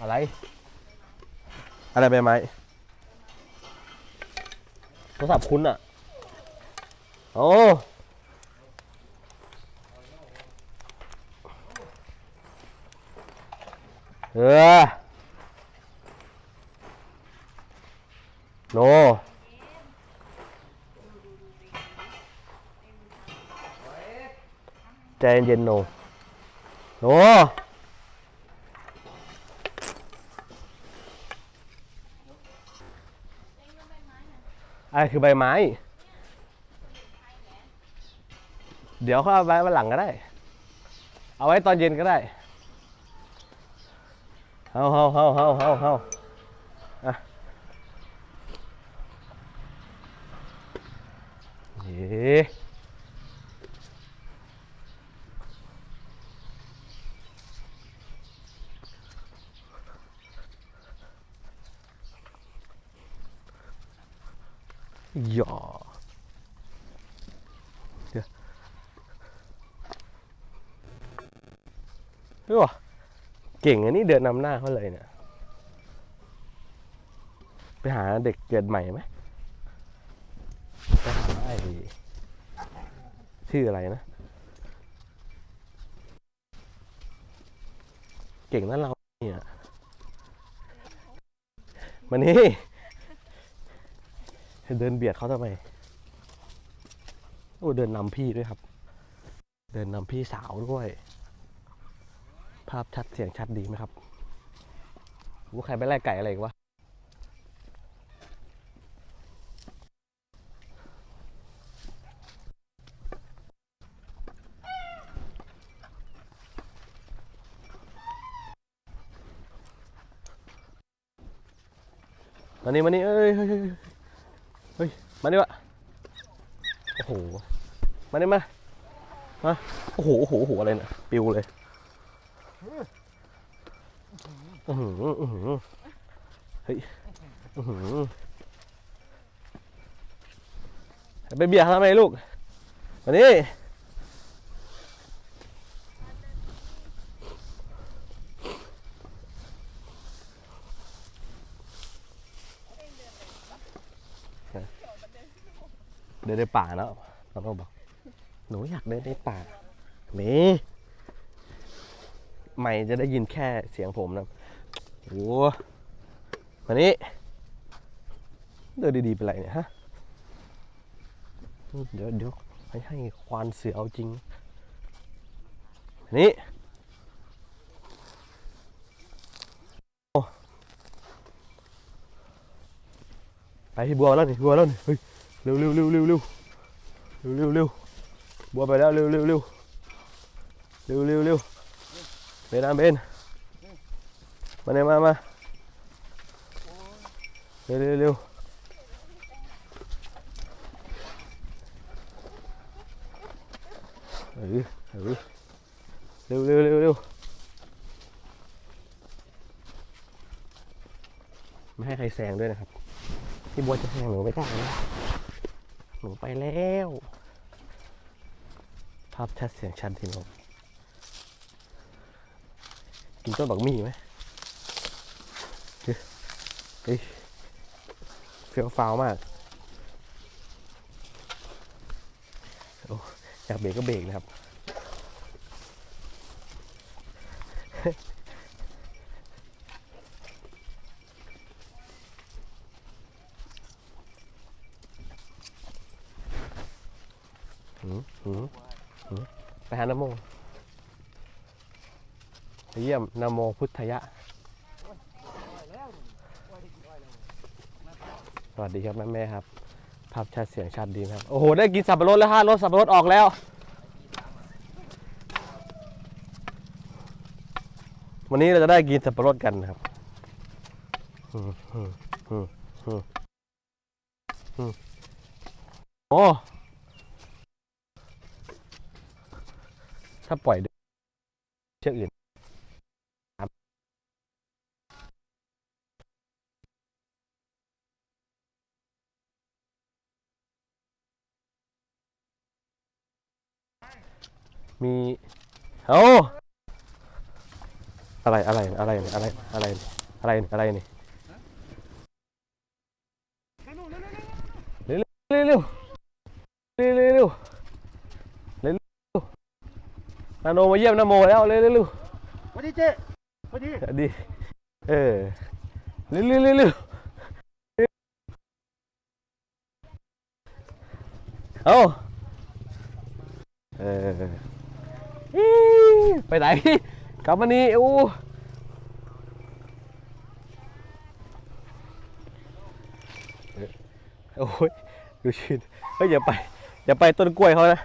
อะไร อะไรใบไม้โทรศัพท์คุณอะโอ้เออโนใจเย็นๆโนโน อะไรคือใบไม้ เดี๋ยวเขาเอาไว้วันหลังก็ได้ เอาไว้ตอนเย็นก็ได้เฮาเฮาเฮาเฮาเฮาเฮาเย้ หยอเดี๋ยวเฮ้ยวะเก่งอันนี้เดินนำหน้าเขาเลยเนี่ย ไปหาเด็กเกิดใหม่ไหมไปหาไอ้ชื่ออะไรนะ เก่งนั่นเราเนี่ยมานี่ เดินเบียดเขาทำไมโอ้เดินนำพี่ด้วยครับ เดินนำพี่สาวด้วย ภาพชัดเสียงชัดดีไหมครับว่าใครไปไล่ไก่อะไรกวะมานี่มานี่เอ้ยเฮ้ยเฮ้ยเฮ้ย มาดิวะโอ้โห มาดิมามาโอ้โหโอ้โหโอ้โหอะไรเนี่ยปิวเลยอือหืออือหือเฮ้ยอือหือไปเบียร์ทำไมลูกมานี่ เดินในป่าแล้วเราก็บอกหนูอยากเดินในป่าเมไม่จะได้ยินแค่เสียงผมนะโอ้มานี้เดินดีๆเป็นไรเนี่ยฮะเดี๋ยวเดี๋ยวให้ให้ควานเสือเอาจริงนี่ไปที่บัวแล้วนี่บัวแล้วนี่เฮ้ย ร็วเร็วเร็วเร็วเร็วเร็วเร็วเร็วบัวไปแล้วเร็วเร็วเร็วเร็วเร็วเร็วเบนอะเบนมาเนี่ยมามาเร็วเร็วเร็วเออเออเร็วเร็วเร็วเร็วไม่ให้ใครแซงด้วยนะครับพี่บัวจะแซงหนูไม่ได้นะ หนูไปแล้ว ภาพชัดเสียงชัดทีน้องกินต้นบักมี่ไหมเฮ้ยเฟี้ยวฟ้าวมากออยากเบรกก็เบรกนะครับ หืมหืมหืมไปหานโมไป เยี่ยมนโมพุทธยะ สวัสดีครับแม่แม่ครับ ภาพชัดเสียงชัดดีครับ โอ้โห ได้กินสับปะรดแล้วฮะรถสับปะรดออกแล้ว วันนี้เราจะได้กินสับปะรดกันนะครับอืมอืมอืมอืมอืมโอ้ถ้าปล่อยเชือกอื่น มีเอาอะไรอะไรอะไรอะไรอะไรอะไรอะไรนี่เร็วเร็วเร็วเร็วเร็วเร็วนาโนมาเยี่ยมนาโมแล้วเร็วเร็วเร็ววันนี้เจ๊วันนี้ดีเออเร็วเร็วเร็วเอ้าเออ ไปไหน กลับมานี่โอ้โอ้ยดูชินเฮ้ยอย่าไป อย่าไปต้นกล้วยเขานะ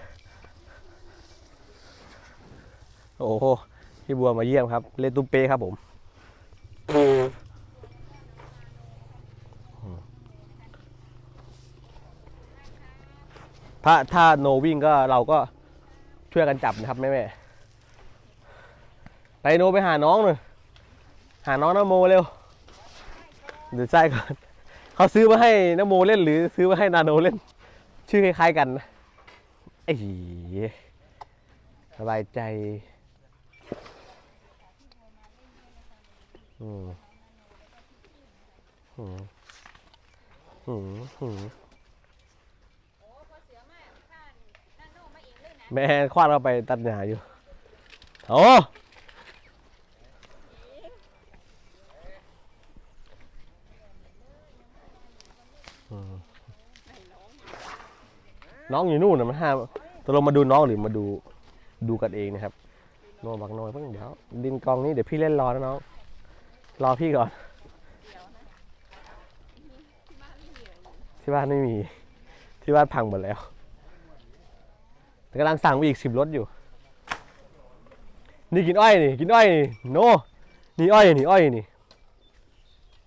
โอ้โห พี่บัวมาเยี่ยมครับ เล่นตุ้มเป้ครับผมถ้าถ้าโนวิ่งก็เราก็ ช่วยกันจับนะครับแม่แม่ไปโนไปหาน้องหน่อยหาน้องนโมเร็วเดี๋ยวใช่ก่อนเขาซื้อมาให้นโมเล่นหรือซื้อมาให้นาโนเล่น ชื่อคล้ายๆกันนะไอ้สบายใจอืมอืมอืมอืม แม่คว้าเราไปตัดหญ้าอยู่โอ้น้องอยู่นู่นนะมันห้าตกลงมาดูน้องหรือมาดูดูกันเองนะครับโนบักโนยเพิ่งเดี๋ยวดินกองนี้เดี๋ยวพี่เล่นรอนะน้องรอพี่ก่อนที่บ้านไม่มี ที่บ้านพังหมดแล้ว แต่กำลังสั่งไปอีกสิบรถอยู่ นี่กินอ้อยนี่กินอ้อยนี่โนนี่อ้อยนี่อ้อยนี่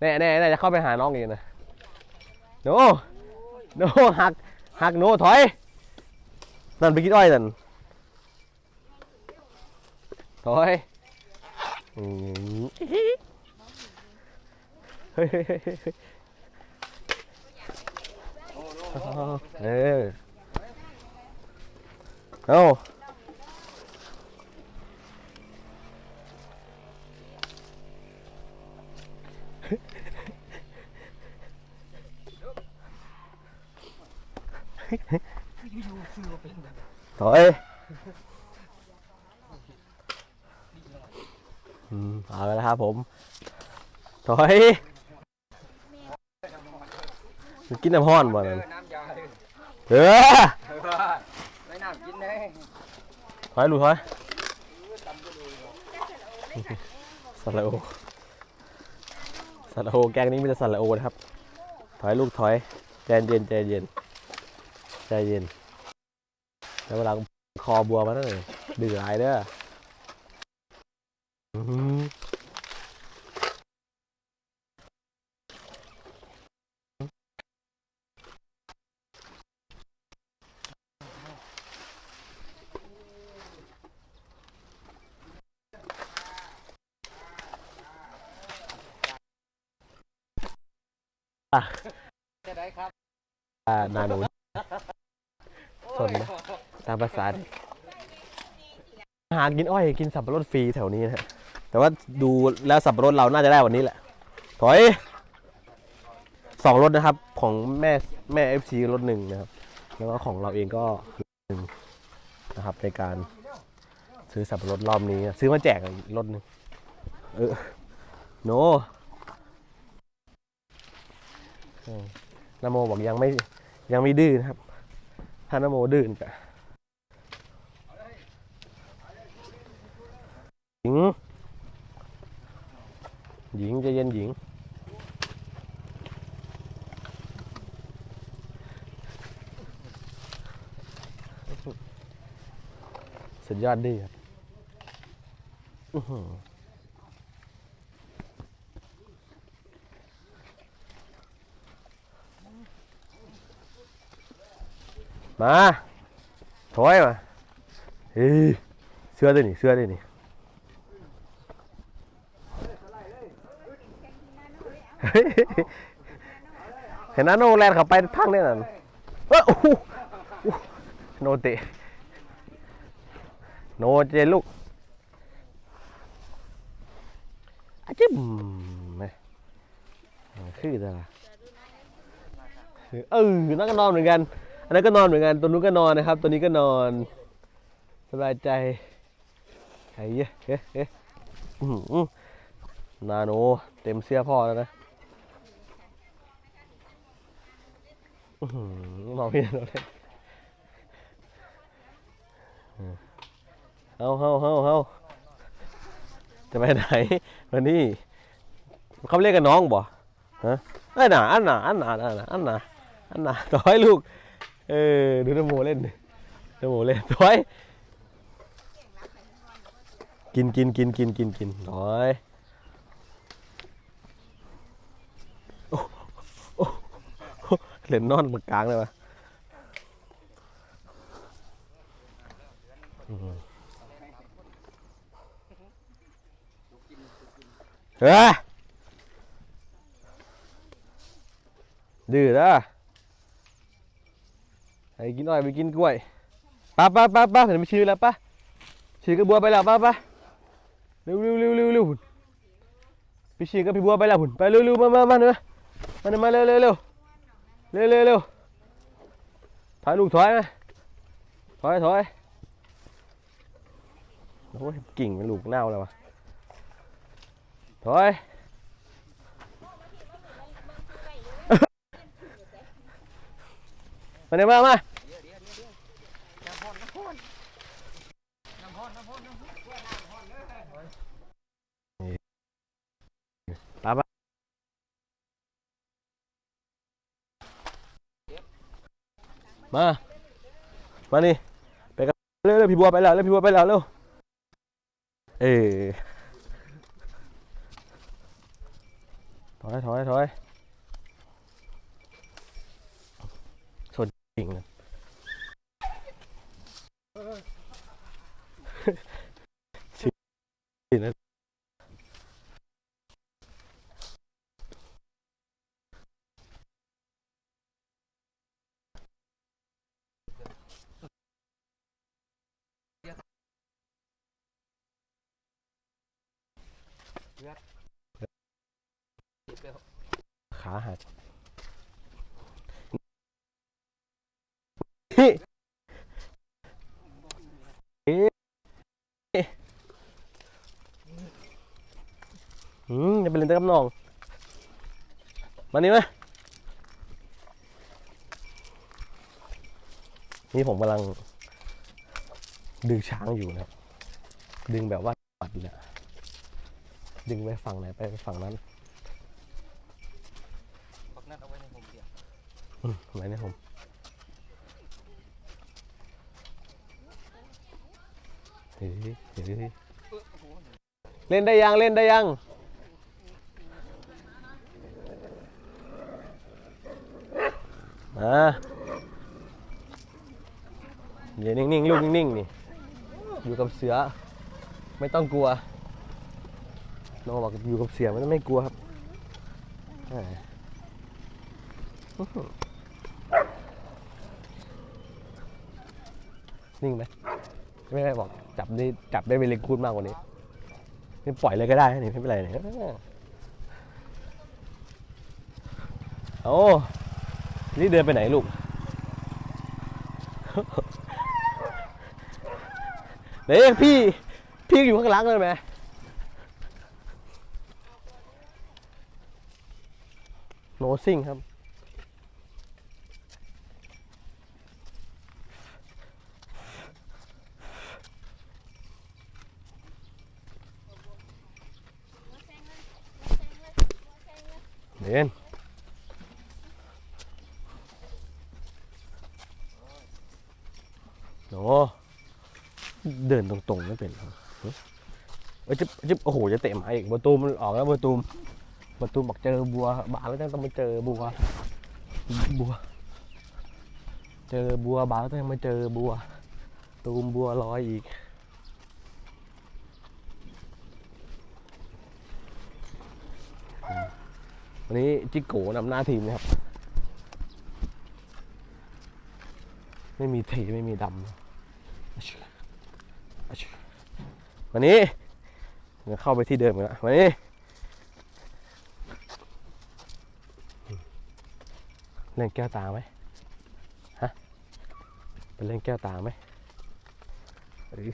แน่แน่แน่จะเข้าไปหาน้องเองนะโนโนหักหักโนถอยนั่นไปกินอ้อยนั่นถอยอืมเฮ้ยเฮ้ยเฮ้ยเฮ้ยเฮ้ยเออ เอาถอยอืมเอาแล้วครับผม ถอย กินน้ำห้อนบ่นั่นน้ำยเออ ไม่น้ำกินเลย ถอยลูกถอยสระโอสระโอแกงนี้มีแต่สระโอนะครับ ถอยลูกถอยใจเย็นใจเย็นใจเย็นแล้วเวลาคอบัวมาเลยดื้อหลายเด้ออื้อ ได้ครับอ่านาโนสนนะตามภาษาเด็กหากินอ้อยกินสับปะรดฟรีแถวนี้นะฮะแต่ว่าดูแล้วสับปะรดเราน่าจะได้วันนี้แหละ ถอยสองรถนะครับ ของแม่แม่เอฟซีรถหนึ่งนะครับ แล้วก็ของเราเองก็หนึ่งนะครับ ในการซื้อสับปะรดรอบนี้ ซื้อมาแจกอีกรถหนึ่งเออโนเออ นโมบอกยังไม่ยังไม่ดื้อนะครับ ถ้านโมดื้อก็หญิง หญิงจะเย็นหญิง สุดยอดดีครับอื้อหือ มาถอยมาเฮ้ยเสื้อด้วยนี่เสื้อด้วยนี่เฮ้ยเห็นนะโนแลนเขาไปพังเนี่ยนั่นเออโอ้โหโอ้โหโนเตะโนเจลูกอะจิ้มคือแต่ละเออนั่นก็นอนเหมือนกัน อันนั้นก็นอนเหมือนกันตัวนู้นก็นอนนะครับ ตัวนี้ก็นอนสบายใจไอ้เหี้ยเฮ้เฮ้อื้อหือนาโนเต็มเสื้อพ่อแล้วนะอื้อหือมองพี่นาโนเลยเฮาเฮาเฮาเฮาจะไปไหนวันนี้เขาเรียกกันน้องบ่ฮะอันหนาอันหนาอันหนาอันหนาอันหนาอันหนาต่อยลูก เออดูน้ำโมเล่นน้ำโมเล่นต่อยกินกินกินกินกินกินน้อยโอ้โอ้โอ้เหรียญนอนบนกลางเลยวะเฮ้ยดื้อนะ ไอ้กินอ้อยไปกินกล้วยป้าป้าป้าป้าเห็นไม่ชื่อแล้วป้าชื่อกระบัวไปแล้วป้าป้าเร็วเร็วเร็วเร็วเร็วหุ่นพี่ชีกับพี่บัวไปแล้วหุ่นไปเร็วเร็วมามามาเนอะมาเนอะมาเร็วเร็วเร็วเร็วเร็วเร็วถอยลูกถอยนะถอยถอยโอ้ยกิ่งเป็นลูกเน่าแล้ววะถอยมา เนี่ยมามามา มานี่ไปกันเร็วเร็วพี่บัวไปแล้วเร็วพี่บัวไปแล้วเร็ว เออถอยถอยถอย จริงนะสี่นะขาหักนี่เอ๊ะ อืมจะไปเล่นตะกับน้อง มานี่มานี่ผมกำลัง ดึงช้างอยู่นะครับ ดึงแบบว่าปัดอยู่เนี่ยดึงไปฝั่งไหนไปฝั่งนั้นปักนั่นเอาไว้ในผมเดียวอืมทำไมเนี่ยผมเฮ้ยเฮ้ยเล่นได้ยัง เล่นได้ยัง มาอย่านิ่งๆลูกนิ่งๆนี่อยู่กับเสือ ไม่ต้องกลัวน้องบอกอยู่กับเสือไม่ต้องไม่กลัวครับนิ่งไหมไม่ได้บอกจับได้จับได้เวลคูดมากกว่านี้นี่ปล่อยเลยก็ได้นี่ไม่เป็นไรเนี่ยโอ้ นี่เดินไปไหนลูก เด็กพี่ พี่อยู่ข้างหลังเลยไหมโนซิ่งครับเดินโอ้เดิน ตรงไม่เป็นเหรอเฮ้ยเอ้ยจะจะโอ้โหจะเตะหมาอีกประตูมันออกแล้วประตูประตูบอกเจอบัวบาแล้วต้องมาเจอบัว บัว เจอบัวบาแล้วต้องมาเจอบัว ตูมบัวลอยอีกวันนี้จิโก้นำหน้าทีมนะครับ ไม่มีถีไม่มีดำนะอะชิอะชิ วันนี้เข้าไปที่เดิมกันละวันนี้เล่นแก้วตาไหมฮะไปเล่นแก้วตาไหมหรื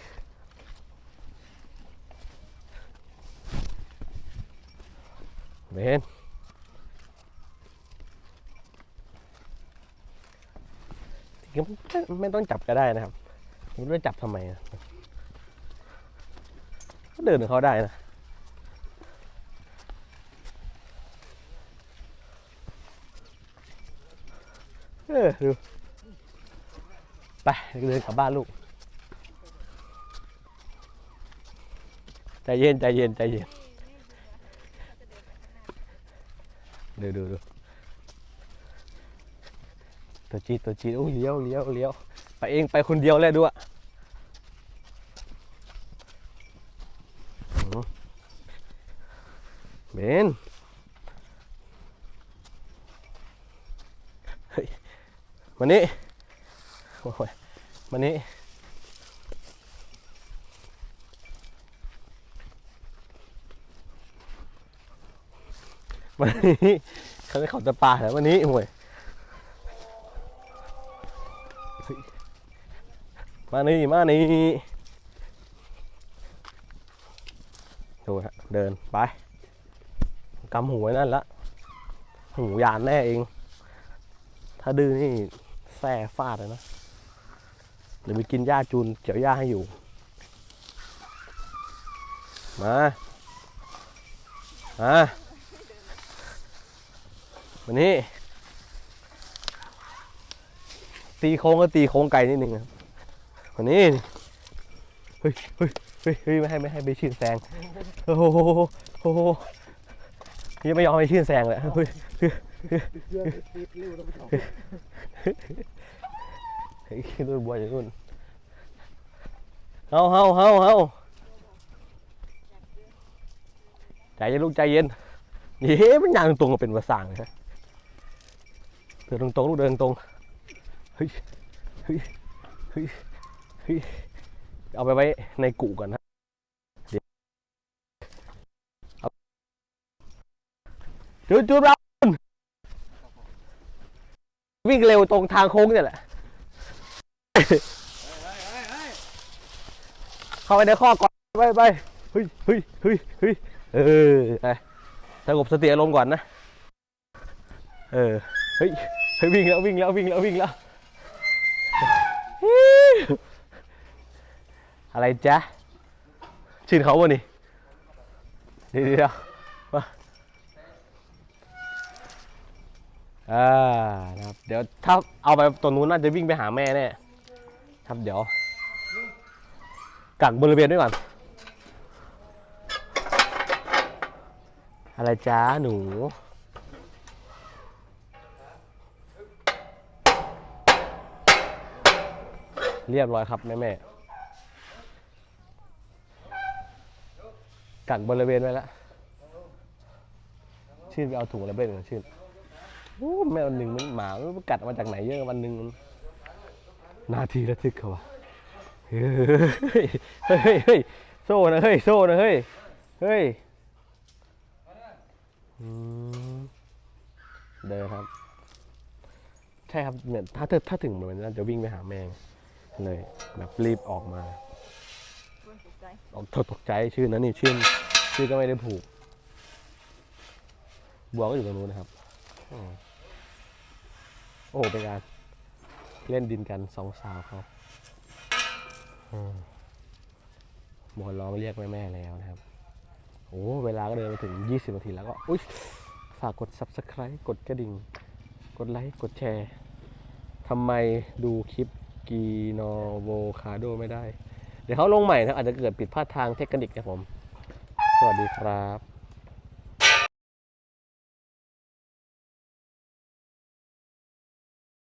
เบนไม่ต้องจับก็ได้นะครับไม่รู้จับทำไมนะ เดินของเขาได้นะเออดูไปเดินกลับบ้านลูกใจเย็นใจเย็นใจเย็นดูดูดูตัวจีดตัวจีดโอ้ยเลี้ยวเลี้ยวเลี้ยวไปเองไปคนเดียวเลยด้วยอื้อ เบนมานี่โอ้ยมานี่มานี่เขาจะเขาจะปลาแล้ววันนี้โอ้ยเฮ้ยมานี่มานี่ดูฮะเดินไป กำหูไว้นั่นละหูยานแน่เอง ถ้าดื้อนี่แส่ฟาดเลยนะ เดี๋ยวไปกินหญ้าจูนเกี่ยวหญ้าให้อยู่ มา มาวันนี้ ตีโค้งก็ตีโค้งไกลนิดนึงครับวันนี้ เฮ้ยเฮ้ยเฮ้ยเฮ้ยไม่ให้ไม่ให้ไปชื่นแซงโอ้โหโอ้โห ยังไม่ยอมให้ชื่นแซงเลยเฮ้ยเฮ้นบัวอยู่นู่นเฮาเฮาเฮาเฮาใจเย็นลูกใจเย็น นี่มันยางตรงๆก็เป็นภาษาเลยฮะเดินตรงๆลูกเดินตรงเฮ้ยเฮ้ยเฮ้ยเอาไปไว้ในกุก่อนนะเดี๋ยวเอา จุดจุดเราวิ่งเร็วตรงทางโค้งเนี่ยแหละ เข้าไปในข้อก่อน ไปไปเฮ้ยเฮ้ยเฮ้ยเฮ้ยเออไปสงบสติอารมณ์ก่อนนะ เออ เฮ้ย เฮ้ย วิ่งแล้ววิ่งแล้ววิ่งแล้ววิ่งแล้ว อะไรจ๊ะ ชื่นเขาวะนี่เดี๋ยวเดี๋ยวมา อ่านะครับเดี๋ยวถ้าเอาไปตัวนู้นน่าจะวิ่งไปหาแม่แน่ครับเดี๋ยวกักบริเวณด้วยก่อน อะไรจ้าหนูเรียบร้อยครับแม่แม่กักบริเวณไว้แล้ว ชื่นไปเอาถุงอะไรไปหนึ่งชื่น แม่วันหนึ่งมันหมามันกัดมาจากไหนเยอะวันหนึ่งมันนาทีระทึกเขาวะเฮ้ยเฮ้ยเฮ้ยเฮ้ยโซ่นะเฮ้ยโซ่นะเฮ้ยเฮ้ยอืมเดินครับ ใช่ครับเนี่ยถ้าถ้าถ้าถึงมันน่าจะวิ่งไปหาแมงเลยแบบรีบออกมาตกใจออกตกใจชื่อนั้นนี่ชื่อชื่อก็ไม่ได้ผูกบัวก็อยู่ตรงนู้นนะครับอืม โอ้เป็นการเล่นดินกันสองสาวเขาอืมบัวล้อมาเรียกแม่แม่ๆแล้วนะครับ โอ้เวลาก็เดินมาถึง 20 นาทีแล้วก็ อุ๊ยฝากกด subscribe กดกระดิ่ง กดไลค์ กดแชร์ทำไมดูคลิปกีโนโวคาโดไม่ได้ เดี๋ยวเขาลงใหม่นะอาจจะเกิดผิดพลาดทางเทคนิคครับผม สวัสดีครับ